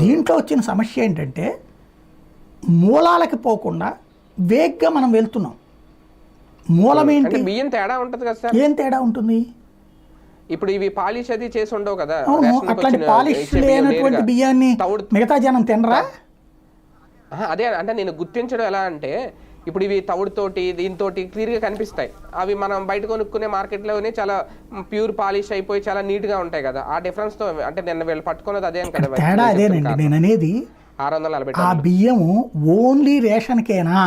దీంట్లో వచ్చిన సమస్య ఏంటంటే మూలాలకి పోకుండా వేగ్గా మనం వెళ్తున్నాం. మూలం అంటే ఏంటి బియ్యం తేడా ఉంటది కదా సార్? ఏం తేడా ఉంటుంది? ఇప్పుడు ఇవి పాలిష్ అది చేసి ఉండవు కదా. అవును అట్లాంటి పాలిష్ లేనటువంటి. బియ్యాన్ని మిగతా జనం తినరా? అదే అంటే నేను గుర్తించడం ఎలా అంటే ఇప్పుడు ఇవి తవుడుతోటి దీంతోటి క్లియర్గా కనిపిస్తాయి. అవి మనం బయట కొనుక్కునే మార్కెట్లోనే చాలా ప్యూర్ పాలిష్ అయిపోయి చాలా నీట్గా ఉంటాయి కదా. ఆ డిఫరెన్స్తో అంటే నిన్న వీళ్ళు పట్టుకున్నది అదే కదా తేడా అదేనండి. నేను అనేది ఆరు వందల నలభై ఆ బియ్యము ఓన్లీ రేషన్కేనా?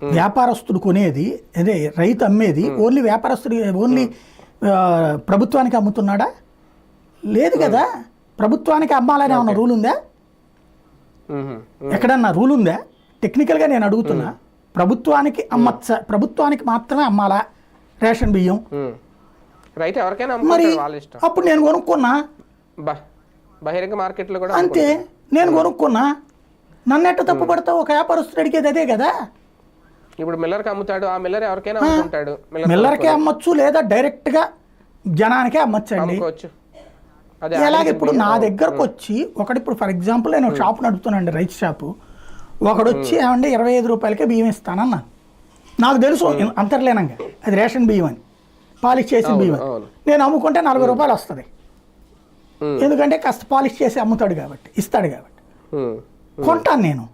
వ్యాపారస్తుడు కొనేది అదే రైతు అమ్మేది ఓన్లీ వ్యాపారస్తుడు ఓన్లీ ప్రభుత్వానికి అమ్ముతున్నాడా? లేదు కదా. ప్రభుత్వానికి అమ్మాలని ఏమన్నా రూల్ ఉందా. ఎక్కడన్నా రూల్ ఉందా? టెక్నికల్గా నేను అడుగుతున్నా ప్రభుత్వానికి అమ్మచ్చ ప్రభుత్వానికి మాత్రమే అమ్మాలా రేషన్ బియ్యం. రైతు ఎవరికైనా మరి అప్పుడు నేను కొనుక్కున్నా. బహిరంగ మార్కెట్లో కూడా అంతే నేను కొనుక్కున్నా. నన్ను ఎట్ట తప్పు పడతావు? ఒక వ్యాపారస్తుడు అడిగేది అదే కదా? ఇప్పుడు మిల్లర్కి అమ్ముతాడు ఆ మిల్లర్ ఎవరికైనా అమ్ముకుంటాడు. మిల్లర్ మిల్లర్కే అమ్మొచ్చు లేదా డైరెక్ట్గా జనానికే అమ్మచ్చండి? ఎలాగ ఇప్పుడు నా దగ్గరకు వచ్చి ఒకటి ఇప్పుడు ఫర్ ఎగ్జాంపుల్ నేను షాప్ నడుపుతున్నానండి రైస్ షాపు. ఒకడు వచ్చి ఏమంటే ఇరవై ఐదు రూపాయలకే బియ్యం ఇస్తానన్నా. నాకు తెలుసు అంతర్లేనంగా. అది రేషన్ బియ్యం అని. పాలిష్ చేసిన బియ్యం అని. నేను అమ్ముకుంటే నలభై రూపాయలు వస్తుంది. ఎందుకంటే కాస్త పాలిష్ చేసి అమ్ముతాడు కాబట్టి ఇస్తాడు కాబట్టి. కొంటాను నేను.